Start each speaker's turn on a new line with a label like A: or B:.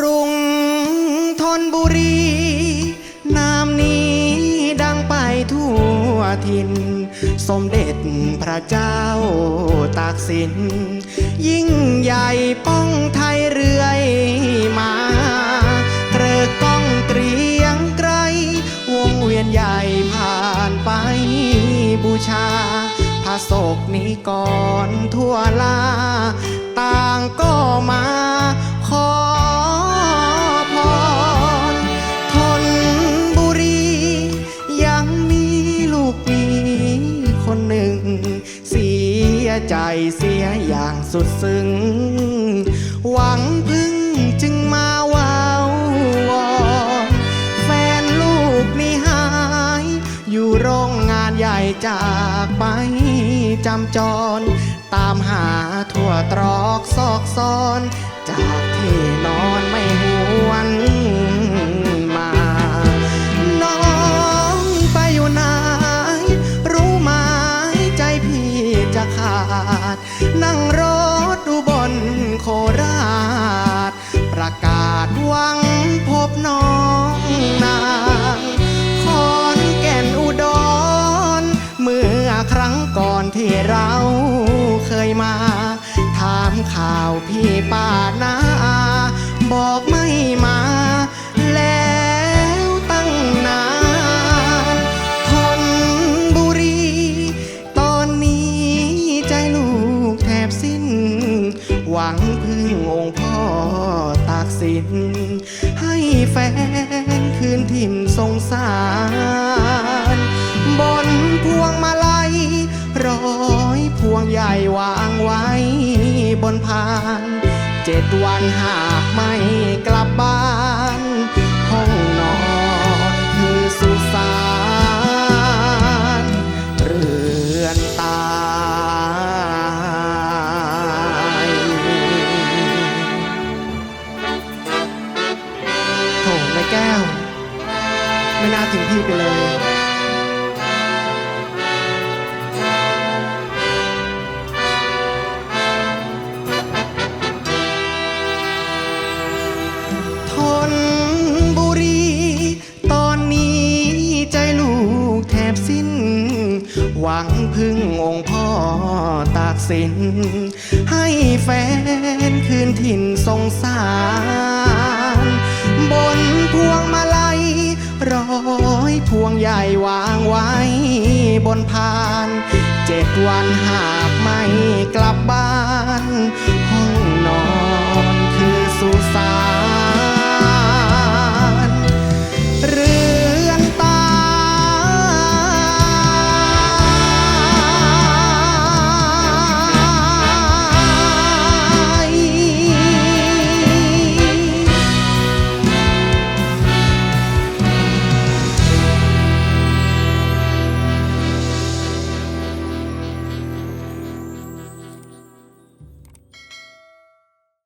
A: รุงธนบุรี วถิ่นสมเด็จพระเจ้าตากสิน ยิ่งใหญ่ป้องไทยเรื่อยมาเกริกก้องเกรียงไกร วงเวียนใหญ่ผ่านไปบูชาพระศกนี้ก่อนทั่วลา ใจเสียอย่างสุดซึ้ง หวังพึ่งจึงมาวาววอนแฟนลูกนี่หาย อยู่โรงงานใหญ่จากไปจำจร ตามหาทั่วตรอกซอกซอนจากที่นอน ที่เราเคยมา ถามข่าวพี่ป้านาอาบอกไม่มา แล้วตั้งนานทนบุรี ตอนนี้ใจลูกแทบสิ้น หวังพึ่งองค์พ่อตากสิน ให้แฟนคืนถิ่นสงสาร นพานเจ็ดวันหากไม่กลับบ้าน ห้องนอนคือสุสานเรือนตายโถแม่แก้ว ไม่น่าถึงพี่ไปเลย หวังพึ่งองค์พ่อตากสิน ให้แฟนคืนถิ่นสงสาร บนพวงมาลัยร้อยพวงใหญ่วางไว้บนพาน เจ็ดวันหากไม่กลับบ้าน